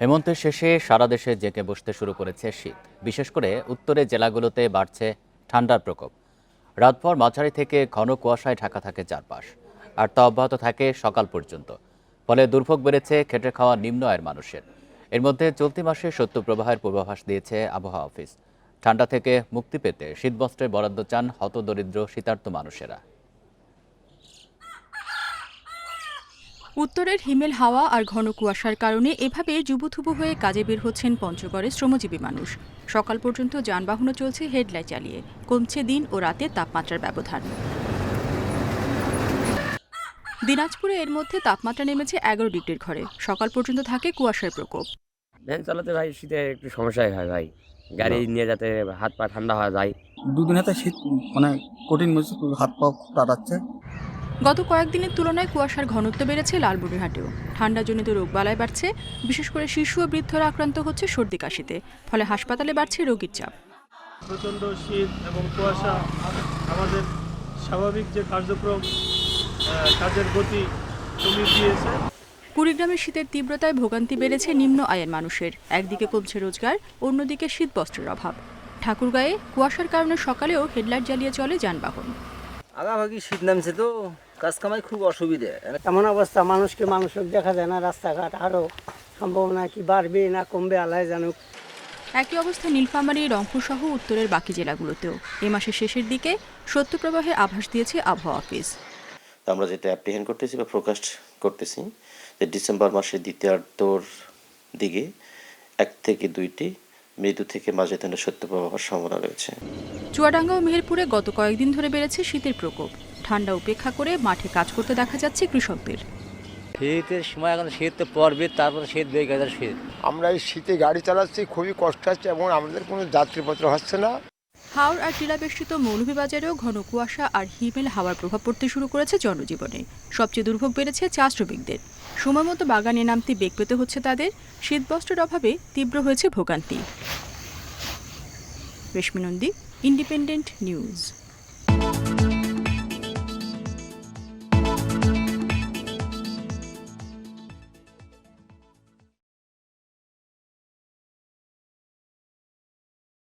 হেমন্তের শেষে সারা দেশে জেঁকে বসতে শুরু করেছে শীত। বিশেষ করে উত্তরের জেলাগুলোতে বাড়ছে ঠান্ডার প্রকোপ। রাতভর মাঝারি থেকে ঘন কুয়াশায় ঢাকা থাকে চারপাশ। আর তা অব্যাহত থাকে সকাল পর্যন্ত। ফলে দুর্ভোগ বেড়েছে খেটে খাওয়া নিম্ন আয়ের মানুষের। এর মধ্যে চলতি মাসে শৈত্যপ্রবাহের পূর্বাভাস দিয়েছে আবহাওয়া অফিস। ঠান্ডা থেকে মুক্তি পেতে শীতবস্ত্রের বরাদ্দ চান হতদরিদ্র শীতার্ত মানুষেরা। উত্তরের হিমেল হাওয়া আর ঘন কুয়াশার কারণে এভাবে জুবুথুবু হয়ে কাজে বের হচ্ছেন পঞ্চগড়ের শ্রমজীবী মানুষ। সকাল পর্যন্ত যানবাহনও চলছে হেডলাইট চালিয়ে। কমছে দিন ও রাতের তাপমাত্রার ব্যবধান। দিনাজপুরে এর মধ্যে তাপমাত্রা নেমেছে এগারো ডিগ্রির ঘরে। সকাল পর্যন্ত থাকে কুয়াশার প্রকোপ। ভ্যান চালাতে ভাই শীতে একটু সমস্যাই হয় ভাই। গাড়ি নিয়ে যাতে হাত পা ঠান্ডা হয়ে যায়। দুদিন হাতে শীত মানে কঠিন হাত পা কাটাচ্ছে। গত কয়েকদিনের তুলনায় কুয়াশার ঘনত্ব বেড়েছে লালমনিরহাটেও। ঠান্ডাজনিত রোগবালাই বাড়ছে বিশেষ করে শিশু ও বৃদ্ধরা আক্রান্ত হচ্ছে সর্দি কাশিতে ফলে হাসপাতালে বাড়ছে রোগীর চাপ। প্রচণ্ড শীত এবং কুয়াশা আমাদের স্বাভাবিক যে কার্যক্রম কাজের গতি কমিয়ে দিয়েছে। কুড়িগ্রামের শীতের তীব্রতায় ভোগান্তি বেড়েছে নিম্ন আয়ের মানুষের। একদিকে কমছে রোজগার অন্যদিকে শীত বস্ত্রের অভাব। ঠাকুরগাঁয়ে কুয়াশার কারণে সকালেও হেডলাইট জ্বালিয়ে চলে যানবাহন। আগাভাগি শীত নামছে তো। কাজ কামাই খুব অসুবিধে। এমন অবস্থা মানুষকে মানুষকে দেখা যায় না রাস্তাঘাট আরও সম্ভাবনা কি বাড়বে না কমবে আল্লাহ জানুক। একই অবস্থা নীলফামারী রংপুর সহ উত্তরের বাকি জেলাগুলোতেও। এ মাসের শেষের দিকে শৈত্যপ্রবাহে আভাস দিয়েছে আবহাওয়া অফিস। তো আমরা যেটা অ্যাপ্রিহেন্ড করতেছি বা ফোকাস্ট করতেছি যে ডিসেম্বর মাসের দ্বিতীয়ার্ধর দিকে এক থেকে দুইটি মৃদু থেকে মাঝে ধরনের শৈত্যপ্রবাহের সম্ভাবনা রয়েছে। চুয়াডাঙ্গা ও মেহেরপুরে গত কয়েকদিন ধরে বেড়েছে শীতের প্রকোপ। ঠান্ডা উপেক্ষা করে মাঠে কাজ করতে দেখা যাচ্ছে কৃষকদের। শীতের সময় এখন শীত তো পড়বে তারপরে শীত বেয়ে গেছে শীত। আমরা এই শীতে গাড়ি চালাচ্ছি খুবই কষ্ট হচ্ছে এবং আমাদের কোনো যাত্রীপত্র হচ্ছে না। হাওড় আর টিলাবেষ্টিত মৌলভীবাজারেও ঘন কুয়াশা আর হিমেল হাওয়ার প্রভাব পড়তে শুরু করেছে জনজীবনে। সবচেয়ে দুর্ভোগ বেড়েছে চা শ্রমিকদের সময় মতো বাগানে নামতে বেগ পেতে হচ্ছে তাদের। শীতবস্ত্রের অভাবে তীব্র হয়েছে ভোগান্তি। Reshmi Nandi independent news.